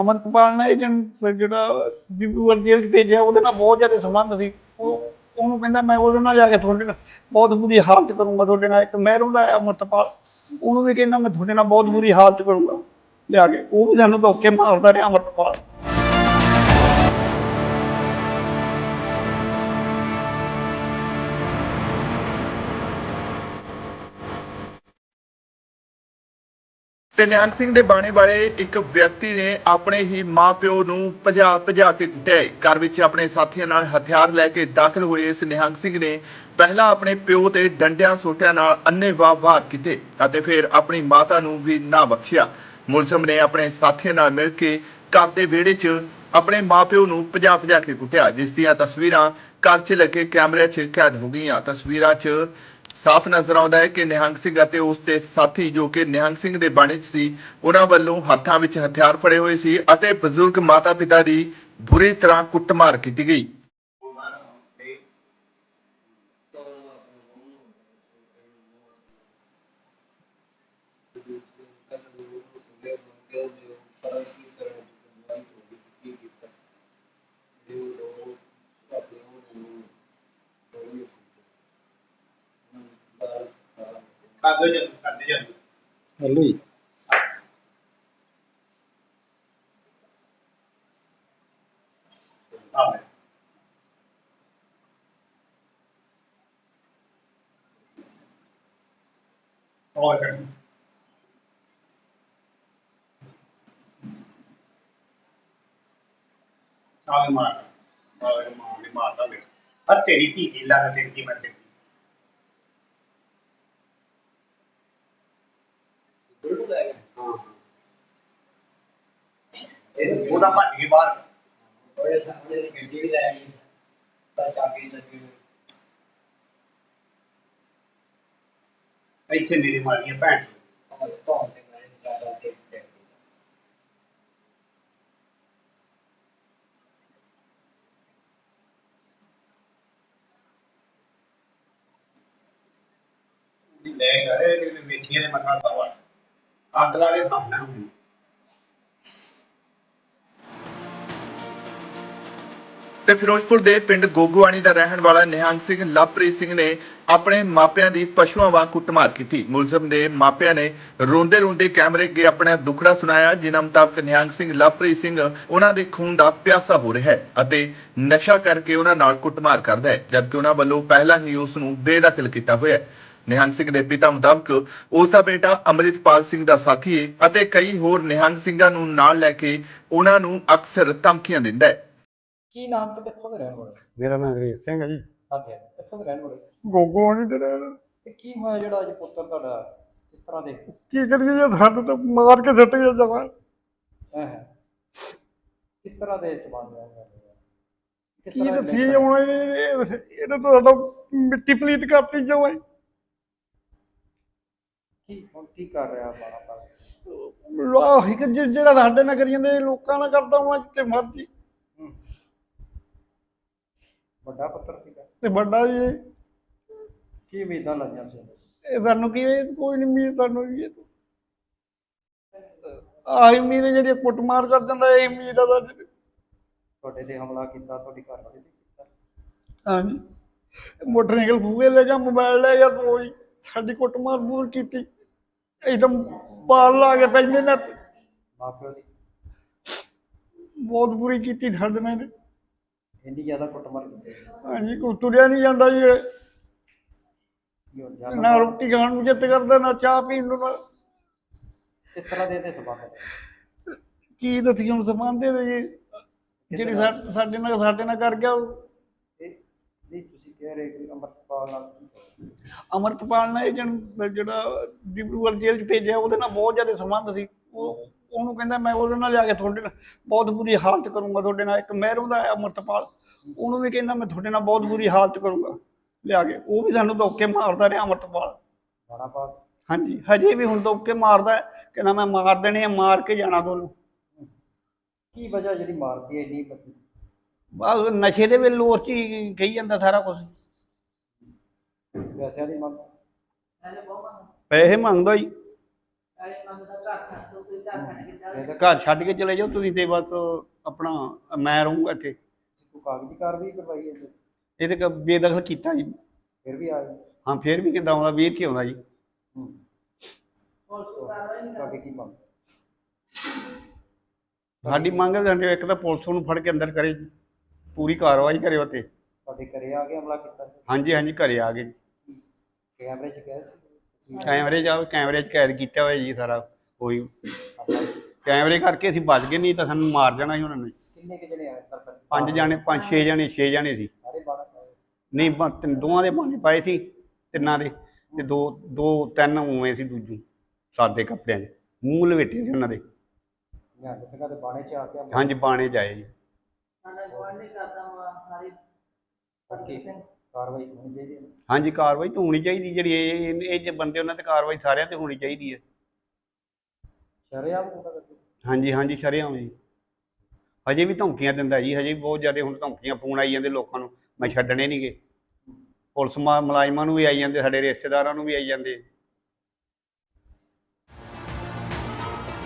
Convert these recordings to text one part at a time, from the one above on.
ਅਮਰਪਾਲ ਨੇ ਏਜੰਟ ਜਿਹੜਾ ਡਿਬਰੂਗੜ੍ਹ ਜੇਲ੍ਹ 'ਚ ਭੇਜਿਆ, ਉਹਦੇ ਨਾਲ ਬਹੁਤ ਜ਼ਿਆਦਾ ਸੰਬੰਧ ਸੀ। ਉਹ ਉਹਨੂੰ ਕਹਿੰਦਾ, ਮੈਂ ਉਹਦੇ ਨਾਲ ਜਾ ਕੇ ਤੁਹਾਡੇ ਨਾਲ ਬਹੁਤ ਬੁਰੀ ਹਾਲਤ ਕਰੂੰਗਾ ਤੁਹਾਡੇ ਨਾਲ। ਇੱਕ ਮਹਿਰੋਂ ਦਾ ਹੈ ਅਮਰਪਾਲ ਉਹਨੂੰ ਵੀ ਕਹਿੰਦਾ, ਮੈਂ ਤੁਹਾਡੇ ਨਾਲ ਬਹੁਤ ਬੁਰੀ ਹਾਲਤ ਕਰੂੰਗਾ। ਲਿਆ ਕੇ, ਉਹ ਵੀ ਸਾਨੂੰ ਧੋਕੇ ਮਾਰਦਾ ਰਿਹਾ ਅਮਰਪਾਲ। ਤੇ ਨਿਹੰਗ ਸਿੰਘ ਦੇ ਬਾਣੇ ਵਾਲੇ ਇੱਕ ਵਿਅਕਤੀ ਨੇ ਆਪਣੇ ਹੀ ਮਾਪਿਓ ਨੂੰ ਭਜਾ ਭਜਾ ਕੇ ਕੁੱਟਿਆ। ਘਰ ਵਿੱਚ ਆਪਣੇ ਸਾਥੀਆਂ ਨਾਲ ਹਥਿਆਰ ਲੈ ਕੇ ਦਾਖਲ ਹੋਏ ਇਸ ਨਿਹੰਗ ਸਿੰਘ ਨੇ ਪਹਿਲਾਂ ਆਪਣੇ ਪਿਓ ਤੇ ਡੰਡਿਆਂ ਸੋਟਿਆਂ ਨਾਲ ਅੰਨ੍ਹੇਵਾਹ ਵਾਰ ਕੀਤੇ ਅਤੇ ਫਿਰ ਆਪਣੀ ਮਾਤਾ ਨੂੰ ਵੀ ਨਾ ਬਖਸ਼ਿਆ। ਮੁਲਜ਼ਮ ਨੇ ਆਪਣੇ ਸਾਥੀਆਂ ਨਾਲ ਮਿਲ ਕੇ ਘਰ ਦੇ ਵਿਹੜੇ 'ਚ ਆਪਣੇ ਮਾਪਿਓ ਨੂੰ ਭਜਾ ਭਜਾ ਕੇ ਕੁੱਟਿਆ, ਜਿਸ ਦੀਆਂ ਤਸਵੀਰਾਂ ਘਰ 'ਚ ਲੱਗੇ ਕੈਮਰੇ 'ਚ ਕੈਦ ਹੋ ਗਈਆਂ। ਤਸਵੀਰਾਂ 'ਚ ਸਾਫ਼ ਨਜ਼ਰ ਆਉਂਦਾ ਹੈ ਕਿ ਨਿਹੰਗ ਸਿੰਘ ਅਤੇ ਉਸ ਦੇ ਸਾਥੀ ਜੋ ਕਿ ਨਿਹੰਗ ਸਿੰਘ ਦੇ ਬਾਣੇ 'ਚ ਸੀ, ਉਹਨਾਂ ਵੱਲੋਂ ਹੱਥਾਂ ਵਿੱਚ ਹਥਿਆਰ ਫੜੇ ਹੋਏ ਸੀ ਅਤੇ ਬਜ਼ੁਰਗ ਮਾਤਾ-ਪਿਤਾ ਦੀ ਬੁਰੀ ਤਰ੍ਹਾਂ ਕੁੱਟਮਾਰ ਕੀਤੀ ਗਈ। ਕਰਦੇ ਜਾਂਦੇ ਕਰਦੇ ਜਾਂਦੇ ਹੈਲੋ ਜੀ ਆਹ ਹੋਰ ਕਰ ਆਵੇ ਮਾਰ ਆਵੇ ਮਾਰ ਨੇ ਮਾਰਦਾ ਵੇ ਆ ਤੇਰੀ ਧੀ ਦੀ ਲੱਗ ਤੇਰੀ ਕੀ ਮੈਂ ਤੇਰੀ ਬਿਲਕੁਲ ਹੈ ਹਾਂ ਇਹ ਉਹਦਾ ਭੱਜ ਕੇ ਬਾਹਰ ਬੜੇ ਸਾਹਮਣੇ ਦੀ ਗੱਡੀ ਵੀ ਲੈ ਗਈ ਤਾਂ ਚਾਬੀ ਲੱਗੀ ਹੋਈ ਇੱਥੇ ਮੇਰੇ ਮਾਰੀਆਂ ਭੈਣ ਚੋਦ। ਔਰ ਤੋਂ ਤੇ ਮੇਰੇ ਚਾਚਾ ਤੇ ਬੈਠੀ ਦੀ ਲੈ ਗਏ ਨੇ ਵੇਖੀਆਂ ਨੇ ਮੱਥਾ ਪਾਵਾ ਅੱਗ ਲਾ ਕੇ ਸਾਹਮਣੇ ਹੁੰਦੀ ਤੇ ਫਿਰੋਜ਼ਪੁਰ ਦੇ ਪਿੰਡ ਗੋਗੋਆਣੀ ਦਾ ਰਹਿਣ ਵਾਲਾ ਨਿਹੰਗ ਸਿੰਘ ਲਵਪ੍ਰੀਤ ਸਿੰਘ ਨੇ ਆਪਣੇ ਮਾਪਿਆਂ ਦੀ ਪਸ਼ੂਆਂ ਵਾਂਗ ਕੁੱਟਮਾਰ ਕੀਤੀ। ਮੁਲਜ਼ਮ ਦੇ ਮਾਪਿਆਂ ਨੇ ਰੋਂਦੇ ਰੋਂਦੇ ਕੈਮਰੇ ਅੱਗੇ ਆਪਣਾ ਦੁੱਖੜਾ ਸੁਣਾਇਆ, ਜਿਨ੍ਹਾਂ ਮੁਤਾਬਕ ਨਿਹੰਗ ਸਿੰਘ, ਲਵਪ੍ਰੀਤ ਸਿੰਘ ਉਹਨਾਂ ਦੇ ਖੂਨ ਦਾ ਪਿਆਸਾ ਹੋ ਰਿਹਾ ਹੈ ਅਤੇ ਨਸ਼ਾ ਕਰਕੇ ਉਹਨਾਂ ਨਾਲ ਕੁੱਟਮਾਰ ਕਰਦਾ ਹੈ, ਜਦਕਿ ਉਹਨਾਂ ਵੱਲੋਂ ਪਹਿਲਾਂ ਹੀ ਉਸ ਨੂੰ ਬੇਦਖਲ ਕੀਤਾ ਹੋਇਆ ਹੈ। ਨਿਹੰਗ ਸਿੰਘ ਦੇ ਪਿਤਾ ਮੁਤਾਬਕ ਉਸ ਦਾ ਬੇਟਾ ਅਮਰਿਤਪਾਲ ਸਿੰਘ ਦਾ ਸਾਥੀ ਹੈ ਅਤੇ ਕਈ ਹੋਰ ਨਿਹੰਗ ਸਿੰਘਾਂ ਨੂੰ ਨਾਲ ਲੈ ਕੇ ਉਹਨਾਂ ਨੂੰ ਅਕਸਰ ਧਮਕੀਆਂ ਦਿੰਦਾ ਹੈ। ਕੀ ਨਾਮ ਤੇ ਕਿੱਥੋਂ ਦੇ ਰਹਿਣ ਵਾਲੇ? ਮੇਰਾ ਨਾਮ ਅੰਗਰੇਜ਼ ਸਿੰਘ ਹੈ ਜੀ। ਹਾਂਜੀ ਕਿੱਥੋਂ ਦੇ ਰਹਿਣ ਵਾਲੇ? ਗੋਗੋ ਨਹੀਂ ਤੇ ਰਹਿਣਾ। ਤੇ ਕੀ ਹੋਇਆ ਜਿਹੜਾ ਅੱਜ ਪੁੱਤਰ ਤੁਹਾਡਾ ਇਸ ਤਰ੍ਹਾਂ ਦੇ? ਕੀ ਕਰੀਏ ਜੇ ਸਾਨੂੰ ਤਾਂ ਮਾਰ ਕੇ ਸੁੱਟ ਗਿਆ ਜਮਾ। ਹੈ ਹੈ। ਕਿਸ ਤਰ੍ਹਾਂ ਦੇ ਸਬੰਧ ਹੈ ਕੀ ਤਾਂ ਸੀ ਹੁਣ ਇਹ- ਇਹਨੇ ਤਾਂ ਸਾਡਾ ਮਿੱਟੀ ਪਲੀਤ ਕਰਤੀ ਜਮਾਈ ਕੀ ਹੁਣ ਕੀ ਕਰ ਰਿਹਾ ਬਾਣਾ ਪਰ ਇੱਕ ਜਿ- ਜਿਹੜਾ ਸਾਡੇ ਨਾਲ ਕਰੀ ਜਾਂਦੇ ਲੋਕਾਂ ਨਾਲ ਕਰਦਾ ਹਾਂ ਜਿੱਥੇ ਮਰਜ਼ੀ। ਵੱਡਾ ਪੁੱਤਰ ਸੀਗਾ। ਤੇ ਵੱਡਾ ਜੀ। ਕੀ ਉਮੀਦਾਂ ਲਾਈਆਂ ਸੀ? ਇਹ ਸਾਨੂੰ ਕੀ ਇਹ ਕੋਈ ਨਹੀਂ ਉਮੀਦ ਸਾਨੂੰ ਵੀ ਇਹ ਆਹੀ ਉਮੀਦ ਹੈ ਜਿਹੜੀ ਕੁੱਟਮਾਰ ਕਰ ਦਿੰਦਾ ਇਹ ਉਮੀਦ ਆ ਸਾਡੀ। ਤੁਹਾਡੇ ਤੇ ਹਮਲਾ ਕੀਤਾ ਤੁਹਾਡੀ ਘਰ ਵਾਲੀ ਤੇ ਕੀਤਾ? ਹਾਂਜੀ। ਮੋਟਰਸਾਈਕਲ ਖੂਹੇ ਲੈ ਗਿਆ ਮੋਬਾਈਲ ਲੈ ਗਿਆ ਹੀ ਸਾਡੀ ਕੁੱਟਮਾਰ ਬੂਰ ਕੀਤੀ। ਇੱਕਦਮ ਪਾਲ ਲਾ ਕੇ ਪੈਂਦੇ ਨੇ ਮਾਪਿਓ ਦੀ? ਬਹੁਤ ਬੁਰੀ ਕੀਤੀ ਸਾਡੇ ਨਾਲ। ਇੰਨੀ ਜ਼ਿਆਦਾ ਕੁੱਟਮਾਰ ਕੀਤੀ ਹਾਂਜੀ ਕੋਈ ਤੁਰਿਆ ਨਹੀਂ ਜਾਂਦਾ ਜੀ ਇਹ। ਕੀ ਹੁਣ ਜ਼ਿਆਦਾ ਨਾ ਰੋਟੀ ਖਾਣ ਨੂੰ ਜਿੱਤ ਕਰਦਾ ਨਾ ਚਾਹ ਪੀਣ ਨੂੰ ਨਾ ਕਿਸ ਤਰ੍ਹਾਂ ਦੇ ਸਬੰਧ ਹੈ ਕੀ ਦੱਸੀਏ ਹੁਣ ਸਮਾਨਦੇ ਨੇ ਜੀ? ਜਿਹੜੀ ਸਾ- ਸਾਡੇ ਨਾਲ ਸਾਡੇ ਨਾਲ ਕਰ ਗਿਆ ਉਹ। ਇਹ ਨਹੀਂ ਤੁਸੀਂ ਕਹਿ ਰਹੇ ਕਿ ਅਮਰਪਾਲ ਨਾਲ ਕੀ ਹੋਇਆ? ਅਮਰਤਪਾਲ ਨੇ ਏਜੰਟ ਜਿਹੜਾ ਡਿਬਰੂਗੜ੍ਹ ਜੇਲ੍ਹ 'ਚ ਭੇਜਿਆ ਉਹਦੇ ਨਾਲ ਬਹੁਤ ਜ਼ਿਆਦਾ ਸੰਬੰਧ ਸੀ। ਉਹ ਉਹਨੂੰ ਕਹਿੰਦਾ ਮੈਂ ਉਹਦੇ ਨਾਲ ਜਾ ਕੇ ਤੁਹਾਡੇ ਨਾਲ ਬਹੁਤ ਬੁਰੀ ਹਾਲਤ ਕਰੂੰਗਾ ਤੁਹਾਡੇ ਨਾਲ। ਇੱਕ ਮਹਿਰੋਂ ਦਾ ਹੈ ਅਮਰਤਪਾਲ ਉਹਨੂੰ ਵੀ ਕਹਿੰਦਾ ਮੈਂ ਤੁਹਾਡੇ ਨਾਲ ਬਹੁਤ ਬੁਰੀ ਹਾਲਤ ਕਰੂੰਗਾ। ਲਿਆ ਕੇ ਉਹ ਵੀ ਸਾਨੂੰ ਧੋਕੇ ਮਾਰਦਾ ਰਿਹਾ ਅਮਰਤਪਾਲ। ਹਾਂਜੀ ਹਜੇ ਵੀ ਹੁਣ ਧੋਕੇ ਮਾਰਦਾ ਕਹਿੰਦਾ ਮੈਂ ਮਾਰ ਦੇਣੇ ਆ ਮਾਰ ਕੇ ਜਾਣਾ ਤੁਹਾਨੂੰ। ਕੀ ਵਜ੍ਹਾ ਜਿਹੜੀ ਮਾਰਦੀ ਹੈ ਇੰਨੀ ਬਸ? ਬਸ ਨਸ਼ੇ ਦੇ ਵੇਲੇ ਲੋਰ 'ਚ ਹੀ ਕਹੀ ਜਾਂਦਾ ਸਾਰਾ ਕੁਝ ਪੈਸਿਆਂ ਦੀ ਮੰਗ। ਪੈਸੇ ਮੰਗਦਾ ਹੀ ਇਹ ਤਾਂ ਘਰ ਛੱਡ ਕੇ ਚਲੇ ਜਾਓ ਤੁਸੀਂ ਤੇ ਬਸ ਆਪਣਾ ਮੈਂ ਰਹੂੰਗਾ ਇੱਥੇ। ਕੋਈ ਕਾਗਜ਼ੀ ਕਾਰਵਾਈ ਕਰਵਾਈ ਹੈ ਜੀ? ਇਹ ਤੇ ਕ- ਬੇਦਖਲ ਕੀਤਾ ਜੀ। ਫਿਰ ਵੀ ਆ ਗਏ ਹਾਂ ਫੇਰ ਵੀ ਕਿੱਦਾਂ ਆਉਂਦਾ ਵੀਰ ਕੀ ਆਉਂਦਾ ਜੀ। ਹੂੰ। ਅੱਗੇ ਕੀ ਮੰਗ? ਸਾਡੀ ਮੰਗ ਹੈ ਇੱਕ ਤਾਂ ਪੁਲਿਸ ਨੂੰ ਫੜ ਕੇ ਅੰਦਰ ਕਰੇ ਜੀ। ਪੂਰੀ ਕਾਰਵਾਈ ਕਰੇ ਉਤੇ ਤੁਹਾਡੇ ਘਰੇ ਆ ਕੇ ਹਮਲਾ ਕੀਤਾ? ਹਾਂਜੀ ਹਾਂਜੀ ਘਰੇ ਆ ਗਏ ਜੀ। ਕੈਮਰੇ 'ਚ ਸੀ? ਕੈਮਰੇ ਜਾ ਕੈਮਰੇ 'ਚ ਕੈਦ ਕੀਤਾ ਹੋਇਆ ਜੀ ਸਾਰਾ ਕੋਈ। ਹਮਲਾ ਕੈਮਰੇ ਕਰਕੇ ਅਸੀਂ ਬਚ ਗਏ ਨਹੀਂ ਤਾਂ ਸਾਨੂੰ ਮਾਰ ਜਾਣਾ ਸੀ ਉਹਨਾਂ ਨੇ। ਕਿੰਨੇ ਕਿ ਜਣੇ ਆਏ ਤਾਂ ਪੰਜ ਜਾਣੇ ਪੰਜ ਛੇ ਜਾਣੇ ਛੇ ਜਾਣੇ ਸੀ। ਸਾਰੇ ਨਹੀਂ ਬ- ਤਿੰਨ- ਦੋਵਾਂ ਦੇ ਬਾਣੇ ਪਾਏ ਸੀ ਤਿੰਨਾਂ ਦੇ। ਤੇ ਦੋ ਦੋ ਤਿੰਨ ਉਵੇਂ ਸੀ ਦੂਜੂ ਸਾਦੇ ਕੱਪੜਿਆਂ 'ਚ। ਮੂੰਹ ਲਵੇਟੇ ਸੀ ਉਹਨਾਂ ਦੇ। ਦੇ ਬਾਣੇ 'ਚ ਆ ਕੇ ਹਮਲਾ ਹਾਂਜੀ ਬਾਣੇ ਜਾਏ ਜੀ। ਕਾਰਵਾਈ ਹੋਣੀ ਚਾਹੀਦੀ ਹੈ। ਹਾਂਜੀ ਕਾਰਵਾਈ ਤਾਂ ਹੋਣੀ ਚਾਹੀਦੀ ਜਿਹੜੀ ਇਹ ਜੇ ਬੰਦੇ ਉਹਨਾਂ ਤੇ ਕਾਰਵਾਈ ਸਾਰਿਆਂ ਤੇ ਹੋਣੀ ਚਾਹੀਦੀ ਹੈ। ਸ਼ਰਿਆਮ ਹੁੰਦਾ ਕਰਦੇ ਹਾਂਜੀ ਹਾਂਜੀ ਸ਼ਰੇਆਮ ਜੀ। ਹਜੇ ਵੀ ਧਮਕੀਆਂ ਦਿੰਦਾ ਜੀ ਹਜੇ ਵੀ ਬਹੁਤ ਜ਼ਿਆਦਾ ਹੁਣ ਧਮਕੀਆਂ ਫੋਨ ਆਈ ਜਾਂਦੇ ਲੋਕਾਂ ਨੂੰ ਮੈਂ ਛੱਡਣੇ ਨਹੀਂਗੇ ਪੁਲਿਸ ਮੁਲਾਜ਼ਮਾਂ ਨੂੰ ਵੀ ਆਈ ਜਾਂਦੇ ਸਾਡੇ ਰਿਸ਼ਤੇਦਾਰਾਂ ਨੂੰ ਵੀ ਆਈ ਜਾਂਦੇ।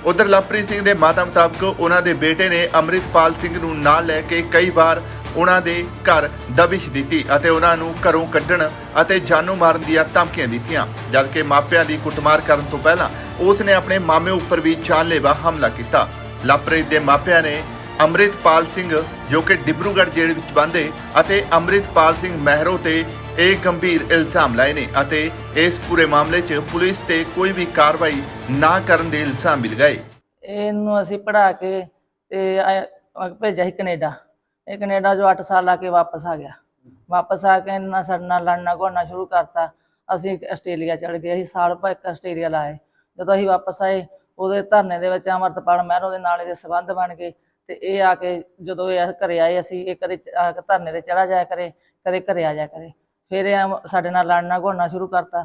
ਉਧਰ ਲਵਪ੍ਰੀਤ ਸਿੰਘ ਦੇ ਮਾਤਾ ਮੁਤਾਬਕ ਉਹਨਾਂ ਦੇ ਬੇਟੇ ਨੇ ਅੰਮ੍ਰਿਤਪਾਲ ਸਿੰਘ ਨੂੰ ਨਾਲ ਲੈ ਕੇ ਕਈ ਵਾਰ ਉਹਨਾਂ ਦੇ ਘਰ ਦਬਿਸ਼ ਦਿੱਤੀ ਅਤੇ ਉਹਨਾਂ ਨੂੰ ਘਰੋਂ ਕੱਢਣ ਅਤੇ ਜਾਨੋਂ ਮਾਰਨ ਦੀਆਂ ਧਮਕੀਆਂ ਦਿੱਤੀਆਂ। ਜਦਕਿ ਮਾਪਿਆਂ ਦੀ ਕੁੱਟਮਾਰ ਕਰਨ ਤੋਂ ਪਹਿਲਾਂ ਉਸ ਨੇ ਆਪਣੇ ਮਾਮੇ ਉੱਪਰ ਵੀ ਜਾਨਲੇਵਾ ਹਮਲਾ ਕੀਤਾ। ਲਵਪ੍ਰੀਤ ਦੇ ਮਾਪਿਆਂ ਨੇ ਅੰਮ੍ਰਿਤਪਾਲ ਸਿੰਘ, ਜੋ ਕਿ ਡਿਬਰੂਗੜ੍ਹ ਜੇਲ੍ਹ ਵਿੱਚ ਬੰਦੇ, ਅਤੇ ਅੰਮ੍ਰਿਤਪਾਲ ਸਿੰਘ ਮਹਿਰੋ ਤੇ ਇਹ ਗੰਭੀਰ ਇਲਜ਼ਾਮ ਲਾਏ ਨੇ ਅਤੇ ਇਸ ਪੂਰੇ ਮਾਮਲੇ 'ਚ ਪੁਲਿਸ ਤੇ ਕੋਈ ਵੀ ਕਾਰਵਾਈ ਨਾ ਕਰਨ ਦੇ ਇਲਜ਼ਾਮ ਵੀ ਲਗਾਏ। ਇਹਨੂੰ ਅਸੀਂ ਪੜਾ ਕੇ ਤੇ ਭੇਜਿਆ ਸੀ ਕੈਨੇਡਾ। ਇਹ ਕੈਨੇਡਾ ਜੋ 8 ਸਾਲ ਲਾ ਕੇ ਵਾਪਸ ਆ ਗਿਆ। ਵਾਪਸ ਆ ਕੇ ਇਹਨਾਂ ਸਾਡੇ ਨਾਲ ਲੜਨਾ ਘੋੜਨਾ ਸ਼ੁਰੂ ਕਰਤਾ। ਅਸੀਂ ਆਸਟ੍ਰੇਲੀਆ ਚੜ ਗਏ, ਅਸੀਂ ਸਾਲ ਭਰ ਇੱਕ ਆਸਟ੍ਰੇਲੀਆ ਲਾਏ। ਜਦੋਂ ਅਸੀਂ ਵਾਪਸ ਆਏ, ਉਹਦੇ ਧਰਨੇ ਦੇ ਵਿੱਚ ਅਮਰਤਪਾਲ ਮਹਿਰੋ ਦੇ ਨਾਲ ਇਹਦੇ ਸਬੰਧ ਬਣ ਗਏ ਤੇ ਇਹ ਆ ਕੇ ਜਦੋਂ ਇਹ ਘਰੇ ਆਏ, ਅਸੀਂ ਇਹ ਕਦੇ ਧਰਨੇ ਤੇ ਚੜਾ ਜਾਇਆ ਕਰੇ, ਕਦੇ ਘਰੇ ਆ ਜਾਇਆ ਕਰੇ। ਫਿਰ ਇਹ ਸਾਡੇ ਨਾਲ ਲੜਨਾ ਘੋੜਨਾ ਸ਼ੁਰੂ ਕਰਤਾ।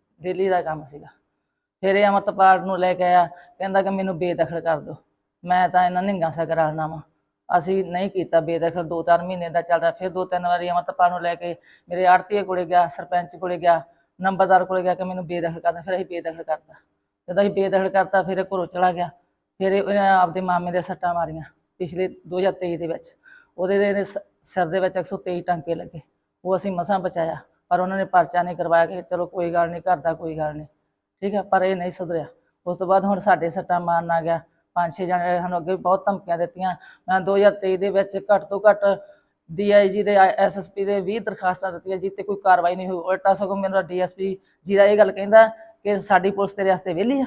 ਡੇਲੀ ਦਾ ਕੰਮ ਸੀਗਾ। ਫਿਰ ਇਹ ਅਮਰਤਪਾਲ ਨੂੰ ਲੈ ਕੇ ਆਇਆ, ਕਹਿੰਦਾ ਕਿ ਮੈਨੂੰ ਬੇਦਖਲ ਕਰ ਦਿਓ। ਮੈਂ ਤਾਂ ਇਹਨਾਂ ਨਿੰਗਾ ਸਾ ਕਰਾਉਣਾ ਵਾ। ਅਸੀਂ ਨਹੀਂ ਕੀਤਾ ਬੇਦਖਲ ਦੋ ਚਾਰ ਮਹੀਨੇ ਦਾ ਚੱਲਦਾ। ਫਿਰ ਦੋ ਤਿੰਨ ਵਾਰੀ ਅਮਰਤਪਾਲ ਨੂੰ ਲੈ ਕੇ ਮੇਰੇ ਆੜਤੀਏ ਕੋਲੇ ਗਿਆ, ਸਰਪੰਚ ਕੋਲੇ ਗਿਆ, ਨੰਬਰਦਾਰ ਕੋਲੇ ਗਿਆ ਕਿ ਮੈਨੂੰ ਬੇਦਖਲ ਕਰਦਾ ਫਿਰ ਅਸੀਂ ਬੇਦਖਲ ਕਰਤਾ। ਜਦੋਂ ਅਸੀਂ ਬੇਦਖਲ ਕਰਤਾ, ਫਿਰ ਘਰੋਂ ਚਲਾ ਗਿਆ। ਫਿਰ ਇਹ- ਆਪਦੇ ਮਾਮੇ ਦੇ ਸੱਟਾਂ ਮਾਰੀਆਂ ਪਿਛਲੇ 2023 ਦੇ ਵਿੱਚ। ਉਹਦੇ ਦੇ ਇਹਦੇ ਸ- ਸਿਰ ਦੇ ਵਿੱਚ 123 ਟਾਂਕੇ ਲੱਗੇ। ਉਹ ਅਸੀਂ ਮਸਾਂ ਬਚਾਇਆ। ਪਰ ਉਹਨਾਂ ਨੇ ਪਰਚਾ ਨਹੀਂ ਕਰਵਾਇਆ ਕਿ ਚਲੋ ਕੋਈ ਗੱਲ ਨਹੀਂ ਕਰਦਾ ਕੋਈ ਗੱਲ ਨਹੀਂ। ਠੀਕ ਹੈ, ਪਰ ਇਹ ਨਹੀਂ ਸੁਧਰਿਆ। ਉਸ ਤੋਂ ਬਾਅਦ ਹੁਣ ਸਾਡੇ ਸੱਟਾਂ ਮਾਰਨ ਆ ਗਿਆ। ਪੰਜ ਛੇ ਜਣੇ ਸਾਨੂੰ ਅੱਗੇ ਬਹੁਤ ਧਮਕੀਆਂ ਦਿੱਤੀਆਂ। ਮੈਂ 2023 ਦੇ ਵਿੱਚ ਘੱਟ ਤੋਂ ਘੱਟ ਡੀਆਈਜੀ ਦੇ ਐਸਐਸਪੀ ਦੇ 20 ਦਰਖਾਸਤਾਂ ਦਿੱਤੀਆਂ ਜਿੱਤੇ ਕੋਈ ਕਾਰਵਾਈ ਨਹੀਂ ਹੋਈ। ਉਲਟਾ ਸਗੋਂ ਮੇਰਾ ਡੀਐਸਪੀ ਜੀ ਦਾ ਇਹ ਗੱਲ ਕਹਿੰਦਾ ਕਿ ਸਾਡੀ ਪੁਲਿਸ ਤੇਰੇ ਵਾਸਤੇ ਵਿਹਲੀ ਆ।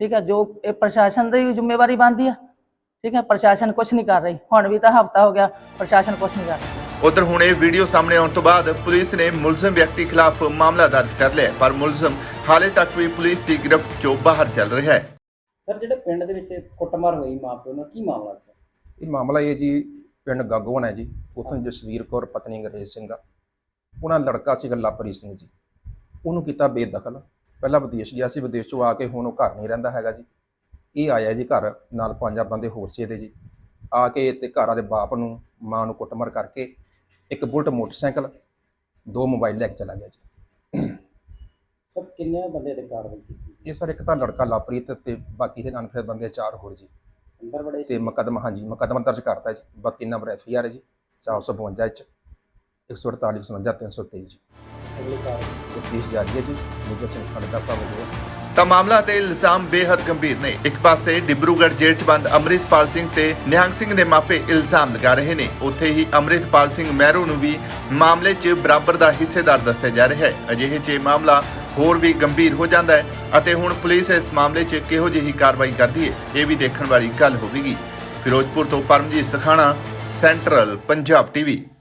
ਠੀਕ ਹੈ, ਜੋ ਇਹ ਪ੍ਰਸ਼ਾਸਨ ਦੀ ਜ਼ਿੰਮੇਵਾਰੀ ਬਣਦੀ ਆ। ਠੀਕ ਹੈ, ਪ੍ਰਸ਼ਾਸਨ ਕੁਝ ਨਹੀਂ ਕਰ ਰਹੀ। ਹੁਣ ਵੀ ਤਾਂ ਹਫਤਾ ਹੋ ਗਿਆ, ਪ੍ਰਸ਼ਾਸਨ ਕੁਝ ਨਹੀਂ ਕਰ ਰਿਹਾ। ਉਧਰ ਹੁਣ ਇਹ ਵੀਡੀਓ ਸਾਹਮਣੇ ਆਉਣ ਤੋਂ ਬਾਅਦ ਪੁਲਿਸ ਨੇ ਮੁਲਜ਼ਮ ਵਿਅਕਤੀ ਖਿਲਾਫ ਮਾਮਲਾ ਦਰਜ ਕਰ ਲਿਆ ਪਰ ਮੁਲਜ਼ਮ ਹਾਲੇ ਤੱਕ ਵੀ ਪੁਲਿਸ ਦੀ ਗ੍ਰਿਫਤ ਚੋਂ ਬਾਹਰ ਚੱਲ ਰਿਹਾ ਹੈ। ਸਰ ਜਿਹੜੇ ਪਿੰਡ ਦੇ ਵਿੱਚ ਕੁੱਟਮਾਰ ਹੋਈ ਮਾਪਿਓ ਨਾਲ ਕੀ ਮਾਮਲਾ ਸਰ? ਇਹ ਮਾਮਲਾ ਇਹ ਜੀ ਪਿੰਡ ਗਾਗੋਨ ਹੈ ਜੀ ਉੱਥੋਂ ਜਸਵੀਰ ਕੌਰ ਪਤਨੀ ਅੰਗਰੇਜ਼ ਸਿੰਘ ਆ। ਉਹਨਾਂ ਦਾ ਲੜਕਾ ਸੀਗਾ ਲਵਪ੍ਰੀਤ ਸਿੰਘ ਜੀ। ਉਹਨੂੰ ਕੀਤਾ ਬੇਦਖਲ। ਪਹਿਲਾਂ ਵਿਦੇਸ਼ ਗਿਆ ਸੀ ਵਿਦੇਸ਼ ਚੋਂ ਆ ਕੇ ਹੁਣ ਉਹ ਘਰ ਨਹੀਂ ਰਹਿੰਦਾ ਹੈਗਾ ਜੀ। ਇਹ ਆਇਆ ਜੀ ਘਰ ਨਾਲ ਪੰਜ ਬੰਦੇ ਹੋਰ ਸੀ ਇਹਦੇ ਜੀ। ਆ ਕੇ ਤੇ ਘਰਾਂ ਦੇ ਬਾਪ ਨੂੰ ਮਾਂ ਨੂੰ ਕੁੱਟਮਾਰ ਕਰਕੇ ਇੱਕ ਬੁਲਟ ਮੋਟਰਸਾਈਕਲ ਦੋ ਮੋਬਾਈਲ ਲੈ ਕੇ ਚਲਾ ਗਿਆ ਜੀ। ਸਰ ਕਿੰਨੇ ਬੰਦੇ ਤੇ ਕਾਰਵਾਈ ਕੀਤੀ? ਇਹ ਸਰ ਇੱਕ ਤਾਂ ਲੜਕਾ ਲਵਪ੍ਰੀਤ ਤੇ ਬਾਕੀ ਦੇ ਅਨਫਿਰ ਬੰਦੇ ਚਾਰ ਹੋਰ ਜੀ। ਅੰਦਰ ਬੜੇ ਤੇ ਮੁਕੱਦਮਾ ਹਾਂਜੀ ਮੁਕੱਦਮਾ ਦਰਜ ਕਰਤਾ ਜੀ। 32 ਨੰਬਰ ਐਫ ਆਰ ਹੈ ਜੀ 452 ਚ 148 57 323 ਜੀ। ਅਗਲੀ ਕਾਰਵਾਈ? ਤਫਤੀਸ਼ ਜਾਰੀ ਹੈ ਜੀ। ਮੇਜਰ ਸਿੰਘ ਖੜਕਾ ਸਾਹਿਬ ਜੀ ਤਾਂ ਮਾਮਲਾ ਤੇ ਇਲਜ਼ਾਮ ਬੇहद ਗੰਭੀਰ ਨੇ। ਇੱਕ ਪਾਸੇ ਡਿਬਰੂਗੜ੍ਹ ਜੇਲ੍ਹ 'ਚ ਬੰਦ ਅੰਮ੍ਰਿਤਪਾਲ ਸਿੰਘ ਤੇ ਨਿਹੰਗ ਸਿੰਘ ਦੇ ਮਾਪੇ ਇਲਜ਼ਾਮ ਲਗਾ ਰਹੇ ਨੇ। ਉੱਥੇ ਹੀ ਅੰਮ੍ਰਿਤਪਾਲ ਸਿੰਘ ਮਹਿਰੂ ਨੂੰ ਵੀ ਮਾਮਲੇ 'ਚ ਬਰਾਬਰ ਦਾ ਹਿੱਸੇਦਾਰ ਦੱਸਿਆ ਜਾ ਰਿਹਾ ਹੈ। ਅਜਿਹੇ 'ਚ ਇਹ ਮਾਮਲਾ ਹੋਰ ਵੀ ਗੰਭੀਰ ਹੋ ਜਾਂਦਾ ਹੈ ਅਤੇ ਹੁਣ ਪੁਲਿਸ ਇਸ ਮਾਮਲੇ 'ਚ ਕਿਹੋ ਜਿਹੀ ਕਾਰਵਾਈ ਕਰਦੀ ਹੈ, ਇਹ ਵੀ ਦੇਖਣ ਵਾਲੀ ਗੱਲ ਹੋਵੇਗੀ। ਫਿਰੋਜ਼ਪੁਰ ਤੋਂ ਪਰਮਜੀਤ ਸਖਾਣਾ, ਸੈਂਟਰਲ ਪੰਜਾਬ ਟੀਵੀ।